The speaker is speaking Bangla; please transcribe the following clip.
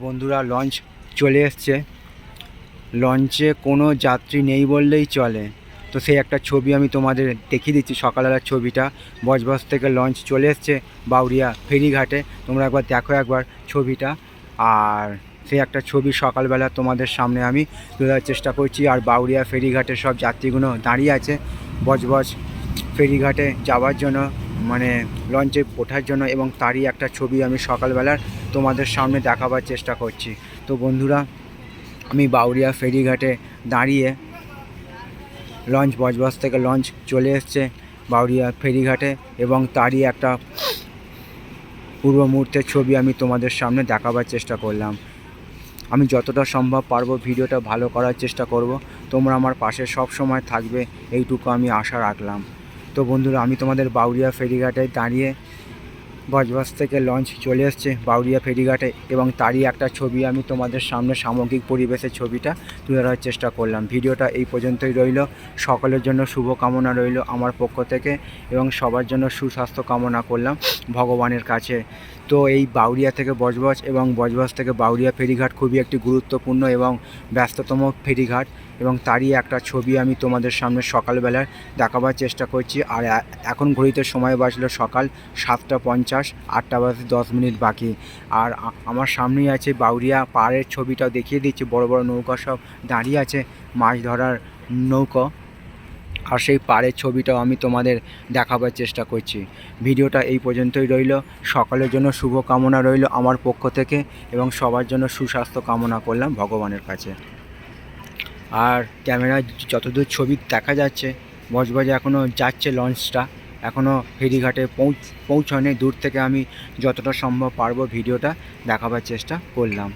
বন্ধুরা লঞ্চ চলে এসছে। লঞ্চে কোনো যাত্রী নেই বললেই চলে। তো সেই একটা ছবি আমি তোমাদের দেখিয়ে দিচ্ছি, সকালবেলার ছবিটা। বজবজ থেকে লঞ্চ চলে এসছে বাউরিয়া ফেরিঘাটে। তোমরা একবার দেখো একবার ছবিটা। আর সেই একটা ছবি সকালবেলা তোমাদের সামনে আমি তুলে ধরার চেষ্টা করছি। আর বাউরিয়া ফেরিঘাটে সব যাত্রীগুলো দাঁড়িয়ে আছে বজবজ ফেরিঘাটে যাওয়ার জন্য। মানে লঞ্চে ওঠার জন্য এবং তারই একটা ছবি আমি সকালবেলার তোমাদের সামনে দেখাবার চেষ্টা করছি। তো বন্ধুরা, আমি বাউরিয়া ফেরিঘাটে দাঁড়িয়ে লঞ্চ বজবজ থেকে লঞ্চ চলে এসছে বাউরিয়া ফেরিঘাটে এবং তারই একটা পূর্ব মুহূর্তের ছবি আমি তোমাদের সামনে দেখাবার চেষ্টা করলাম। আমি যতটা সম্ভব পারব ভিডিওটা ভালো করার চেষ্টা করব। তোমরা আমার পাশে সব সময় থাকবে, এইটুকু আমি আশা রাখলাম। তো বন্ধুরা আমি তোমাদের বাউরিয়া ফেরিঘাটে দাঁড়িয়ে বজবজ থেকে লঞ্চ চলে এসছে বাউরিয়া ফেরিঘাটে এবং তারই একটা ছবি আমি তোমাদের সামনে সামগ্রিক পরিবেশের ছবিটা তুলে ধরার চেষ্টা করলাম। ভিডিওটা এই পর্যন্তই রইল। সকলের জন্য শুভ কামনা রইল আমার পক্ষ থেকে এবং সবার জন্য সুস্বাস্থ্য কামনা করলাম ভগবানের কাছে। তো এই বাউরিয়া থেকে বজবজ এবং বজবজ থেকে বাউরিয়া ফেরিঘাট খুবই একটি গুরুত্বপূর্ণ এবং ব্যস্ততম ফেরিঘাট এবং তারই একটা ছবি আমি তোমাদের সামনে সকালবেলার দেখাবার চেষ্টা করছি। আর এখন ঘড়িতে সময় বাজলো সকাল সাতটা পঞ্চাশ। আটটা বাজে দশ মিনিট বাকি। আর আমার সামনেই আছে বাউরিয়া পাড়ের ছবিটাও দেখিয়ে দিচ্ছি। বড় বড় নৌকা সব দাঁড়িয়ে আছে, মাছ ধরার নৌকা। আর সেই পাড়ের ছবিটাও আমি তোমাদের দেখাবার চেষ্টা করছি। ভিডিওটা এই পর্যন্তই রইল। সকলের জন্য শুভ কামনা রইল আমার পক্ষ থেকে এবং সবার জন্য সুস্বাস্থ্য কামনা করলাম ভগবানের কাছে। আর ক্যামেরায় যতদূর ছবি দেখা যাচ্ছে, বজবজে এখনও যাচ্ছে লঞ্চটা এখনও ফেরিঘাটে পৌঁছ পৌঁছনে দূর থেকে আমি যতটা সম্ভব পারব ভিডিওটা দেখাবার চেষ্টা করলাম।